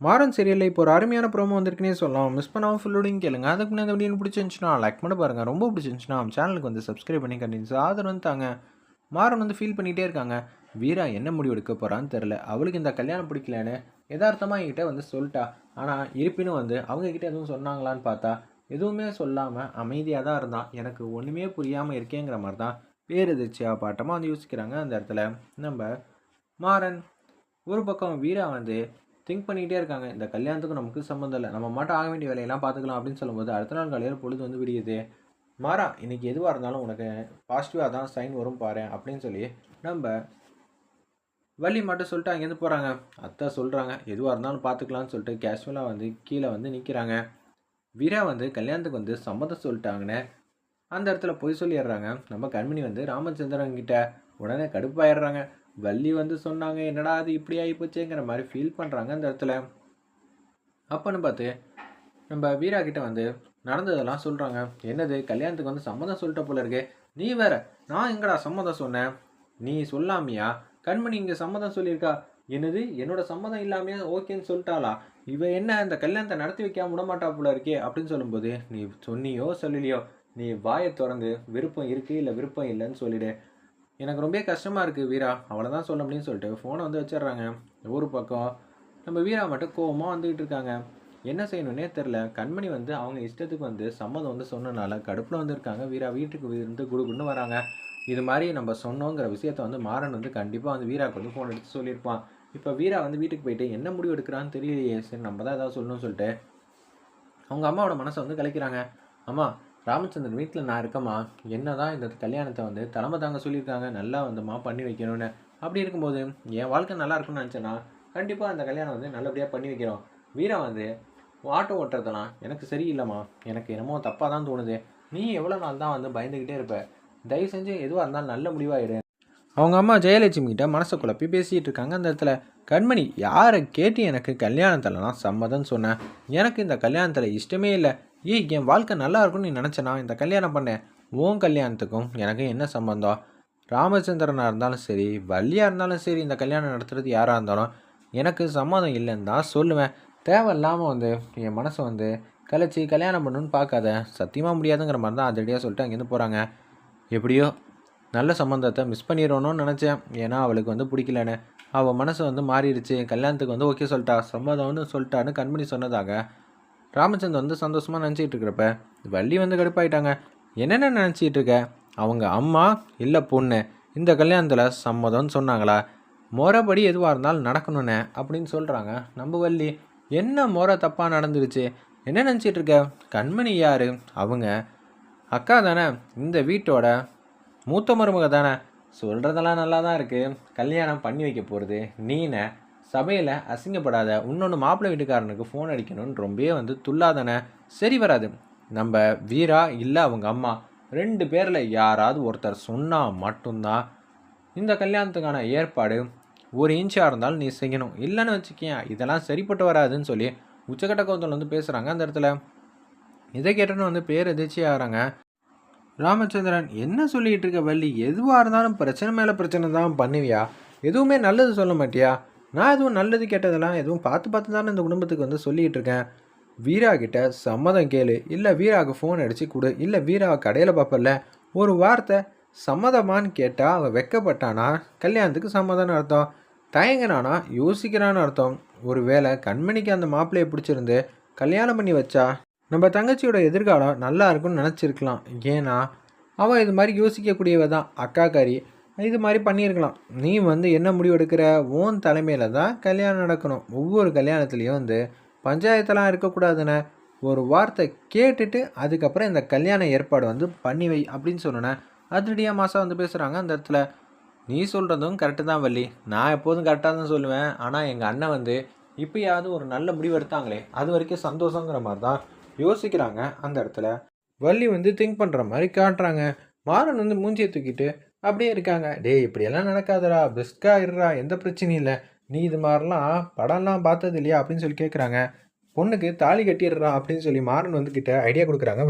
மாறன் சீரியலில் இப்போ ஒரு அருமையான ப்ரோமோ வந்திருக்குனே சொல்லலாம். மிஸ் பண்ணாமல் ஃபுல்லோடையும் கேளுங்க. அதுக்கு முன்னாடி அந்த வீடியோ பிடிச்சிருந்துச்சுன்னா லைக் பண்ண பாருங்கள் ரொம்ப பிடிச்சிருந்துச்சுன்னா நம்ம சேனலுக்கு வந்து சப்ஸ்கிரைப் பண்ணி கண்டினியூஸ் ஆதரவு வந்து தாங்க. மாறன் வந்து ஃபீல் பண்ணிகிட்டே இருக்காங்க. வீரா என்ன முடிவு எடுக்க போகிறான்னு தெரில அவளுக்கு இந்த கல்யாணம் பிடிக்கலன்னு யதார்த்தமாக என்கிட்ட வந்து சொல்லிட்டா. ஆனால் இருப்பினும் வந்து அவங்கக்கிட்ட எதுவும் சொன்னாங்களான்னு பார்த்தா எதுவுமே சொல்லாமல் அமைதியாக தான் இருந்தான் எனக்கு ஒன்றுமே புரியாமல் இருக்கேங்கிற மாதிரி தான் பேரெதிர்ச்சியாக பாட்டமாக வந்து யோசிக்கிறாங்க அந்த இடத்துல. நம்ம மாறன் ஒரு பக்கம் வீரா வந்து திங்க் பண்ணிக்கிட்டே இருக்காங்க. இந்த கல்யாணத்துக்கு நமக்கு சம்மந்தம் இல்லை. நம்ம மட்டும் ஆக வேண்டிய வேலையெல்லாம் பார்த்துக்கலாம் அப்படின்னு சொல்லும்போது அடுத்த நாள் காலையில் பொழுது வந்து விடியுது. மாறா இன்றைக்கி எதுவாக இருந்தாலும் உனக்கு பாசிட்டிவாக தான் சைன் வரும் பாரு அப்படின்னு சொல்லி நம்ம வள்ளி மட்டும் சொல்லிட்டு அங்கேருந்து போகிறாங்க அத்தை சொல்கிறாங்க எதுவாக இருந்தாலும் பார்த்துக்கலாம்னு சொல்லிட்டு கேஷுவலாக வந்து கீழே வந்து நிற்கிறாங்க வீரா வந்து கல்யாணத்துக்கு வந்து சம்மதம் சொல்லிட்டாங்கன்னு அந்த இடத்துல போய் சொல்லிடுறாங்க. நம்ம கண்மணி வந்து ராமச்சந்திரன் கிட்ட உடனே கடுப்பாயிடுறாங்க. வள்ளி வந்து சொன்னாங்க என்னடா அது இப்படி ஆகிப்போச்சேங்கிற மாதிரி ஃபீல் பண்ணுறாங்க அந்த இடத்துல. அப்போன்னு பார்த்து நம்ம வீரா கிட்ட வந்து நடந்ததெல்லாம் சொல்கிறாங்க என்னது கல்யாணத்துக்கு வந்து சம்மதம் சொல்லிட்ட போல இருக்கு. நீ வேற நான் எங்கடா சம்மதம் சொன்னேன்? நீ சொல்லாமியா? கண்மணி இங்கே சம்மதம் சொல்லியிருக்கா? என்னது என்னோட சம்மதம் இல்லாமையா ஓகேன்னு சொல்லிட்டாளா? இவ என்ன இந்த கல்யாணத்தை நடத்தி வைக்காம விடமாட்டா போல இருக்கே? அப்படின்னு சொல்லும்போது நீ சொன்னியோ சொல்லலையோ? நீ வாயை திறந்து விருப்பம் இருக்கு இல்லை விருப்பம் இல்லைன்னு சொல்லிடு. எனக்கு ரொம்ப கஷ்டமாக இருக்குது வீரா. அவ்வளோதான் சொல்ல முடியும்னு சொல்லிட்டு ஃபோனை வந்து வச்சிடுறாங்க. ஒரு பக்கம். நம்ம வீரா மட்டும் கோபமாக வந்துக்கிட்டு இருக்காங்க. என்ன செய்யணுன்னே தெரில கண்மணி வந்து அவங்க இஷ்டத்துக்கு வந்து சம்மதம் வந்து சொன்னனால கடுப்பில் வந்திருக்காங்க. வீரா வீட்டுக்கு வந்து குடுகுன்னு வராங்க. இது மாதிரி நம்ம சொன்னோங்கிற விஷயத்த வந்து மாறன் வந்து கண்டிப்பாக வந்து வீராவுக்கு வந்து ஃபோன் எடுத்து சொல்லியிருப்பான். இப்போ வீரா வந்து வீட்டுக்கு போயிட்டு என்ன முடிவு எடுக்கிறான்னு தெரியலையே. சரி நம்ம தான் ஏதாவது சொல்லணும்னு சொல்லிட்டு அவங்க அம்மாவோட மனசை வந்து கலைக்கிறாங்க. அம்மா ராமச்சந்திரன் வீட்டில் நான் இருக்கம்மா. என்ன தான் இந்த கல்யாணத்தை வந்து தலைமை தாங்க சொல்லியிருக்காங்க. நல்லா வந்துமா பண்ணி வைக்கணும்னு. அப்படி இருக்கும்போது என் வாழ்க்கை நல்லா இருக்கும்னு நினச்சேன்னா கண்டிப்பாக அந்த கல்யாணம் வந்து நல்லபடியாக பண்ணி வைக்கிறோம். வீரா வந்து ஆட்டோ ஓட்டுறதுலாம் எனக்கு சரியில்லைம்மா. எனக்கு என்னமோ தப்பாக தான் தோணுது. நீ எவ்வளோ நாள் தான் வந்து பயந்துக்கிட்டே இருப்ப. தயவு செஞ்சு எதுவாக இருந்தாலும் நல்ல முடிவாயிடு அவங்க அம்மா ஜெயலட்சுமி கிட்ட மனசை குழப்பி பேசிகிட்டு இருக்காங்க அந்த இடத்துல. கண்மணி யாரை கேட்டு எனக்கு கல்யாணத்துலலாம் சம்மதம்னு சொன்னேன் எனக்கு இந்த கல்யாணத்தில் இஷ்டமே இல்லை. ஏய் என் வாழ்க்கை நல்லா இருக்கும்னு நீ நினச்சனா? இந்த கல்யாணம் பண்ணேன் உன் கல்யாணத்துக்கும் எனக்கு என்ன சம்மந்தம் ராமச்சந்திரனாக இருந்தாலும் சரி வள்ளியாக இருந்தாலும் சரி இந்த கல்யாணம் நடத்துறது யாராக இருந்தாலும் எனக்கு சம்மதம் இல்லைன்னு தான் சொல்லுவேன். தேவையில்லாமல் வந்து என் மனசை வந்து கலைச்சி கல்யாணம் பண்ணணுன்னு பார்க்காத. சத்தியமாக முடியாதுங்கிற மாதிரி தான் அதடியாக சொல்லிட்டு அங்கேருந்து போகிறாங்க எப்படியோ நல்ல சம்மந்தத்தை மிஸ் பண்ணிடணும்னு நினச்சேன். ஏன்னா அவளுக்கு வந்து பிடிக்கலன்னு. அவள் மனசு வந்து மாறிடுச்சு. கல்யாணத்துக்கு வந்து ஓகே சொல்லிட்டா சம்மதம்னு சொல்லிட்டான்னு கண்மணி சொன்னதாக ராமச்சந்திரன் வந்து சந்தோஷமாக நினச்சிட்டு இருக்கிறப்ப வள்ளி வந்து கடுப்பாயிட்டாங்க. என்னென்ன நினச்சிக்கிட்டு இருக்க? அவங்க அம்மா இல்லை பொண்ணு? இந்த கல்யாணத்தில் சம்மதம்னு சொன்னாங்களா? முறைப்படி எதுவாக இருந்தாலும் நடக்கணும்னே அப்படின்னு சொல்கிறாங்க நம்ம வள்ளி என்ன முறை தப்பாக நடந்துருச்சு? என்ன நினச்சிட்டு இருக்க? கண்மணி யார்? அவங்க அக்கா தானே? இந்த வீட்டோட மூத்த மருமக தானே? சொல்கிறதெல்லாம் நல்லா தான் இருக்குது கல்யாணம் பண்ணி வைக்க போகிறது நீனை. சபையில் அசிங்கப்படாத இன்னொன்று மாப்பிள்ளை வீட்டுக்காரனுக்கு ஃபோன் அடிக்கணும்னு ரொம்பவே வந்து துல்லாதானே சரி வராது. நம்ம வீரா இல்லை அவங்க அம்மா. ரெண்டு பேரில் யாராவது ஒருத்தர் சொன்னால் மட்டும்தான் இந்த கல்யாணத்துக்கான ஏற்பாடு. ஒரு இன்ச்சாக இருந்தாலும் நீ செய்யணும். இல்லைன்னு வச்சுக்கியா இதெல்லாம் சரிப்பட்டு வராதுன்னு சொல்லி உச்சக்கட்ட கோத்தல் வந்து பேசுகிறாங்க அந்த இடத்துல. இதை கேட்டோன்னு வந்து பேர் எதிர்ச்சி ஆகிறாங்க. ராமச்சந்திரன் என்ன சொல்லிகிட்டு இருக்க வள்ளி? எதுவாக இருந்தாலும் பிரச்சனை மேலே பிரச்சனை தான் பண்ணுவியா? எதுவுமே நல்லது சொல்ல மாட்டியா? நான் எதுவும் நல்லது கெட்டதெல்லாம் எதுவும் பார்த்து பார்த்து தானே இந்த குடும்பத்துக்கு வந்து சொல்லிகிட்டு இருக்கேன் வீரா கிட்ட சம்மதம் கேளு. இல்லை வீராவுக்கு ஃபோன் அடித்து கொடு. இல்லை வீராவை கடையில் பார்ப்பல ஒரு வார்த்தை சம்மதமான்னு கேட்டால் அவன் வெக்கப்பட்டானா? கல்யாணத்துக்கு சம்மதம்னு அர்த்தம். தயங்கினானா? யோசிக்கிறான்னு அர்த்தம். ஒரு வேளை கண்மணிக்கு அந்த மாப்பிள்ளையை பிடிச்சிருந்து கல்யாணம் பண்ணி வச்சா? நம்ம தங்கச்சியோட எதிர்காலம் நல்லா இருக்கும்னு நினச்சிருக்கலாம். ஏன்னா அவள் இது மாதிரி யோசிக்கக்கூடியவ தான் அக்காக்காரி இது மாதிரி பண்ணியிருக்கலாம். நீ வந்து என்ன முடிவு எடுக்கிற? ஓன் தலைமையில் தான் கல்யாணம் நடக்கணும். ஒவ்வொரு கல்யாணத்துலேயும் வந்து பஞ்சாயத்தெல்லாம் இருக்கக்கூடாதுன்னு ஒரு வார்த்தை கேட்டுட்டு அதுக்கப்புறம் இந்த கல்யாண ஏற்பாடு வந்து பண்ணி வை அப்படின்னு சொன்னேன் அதிரடியாக மாதம் வந்து பேசுகிறாங்க அந்த இடத்துல. நீ சொல்கிறதும் கரெக்டு தான் வள்ளி. நான் எப்போதும் கரெக்டாக தான் சொல்லுவேன். ஆனால் எங்கள் அண்ணன் வந்து இப்போயாவது ஒரு நல்ல முடிவு எடுத்தாங்களே அது வரைக்கும் சந்தோஷங்கிற மாதிரி தான் யோசிக்கிறாங்க அந்த இடத்துல. வள்ளி வந்து திங்க் பண்ணுற மாதிரி காட்டுறாங்க. மாறன் வந்து மூஞ்சியை தூக்கிட்டு அப்படியே இருக்காங்க. டேய் இப்படியெல்லாம் நடக்காதடா. பெஸ்ட்டாக இருடா. எந்த பிரச்சனையும் இல்லை. நீ இது மாதிரிலாம் படம்லாம் பார்த்தது இல்லையா? அப்படின்னு சொல்லி கேட்குறாங்க பொண்ணுக்கு தாலி கட்டிடுறா. அப்படின்னு சொல்லி மாறன் வந்துக்கிட்ட ஐடியா கொடுக்குறாங்க.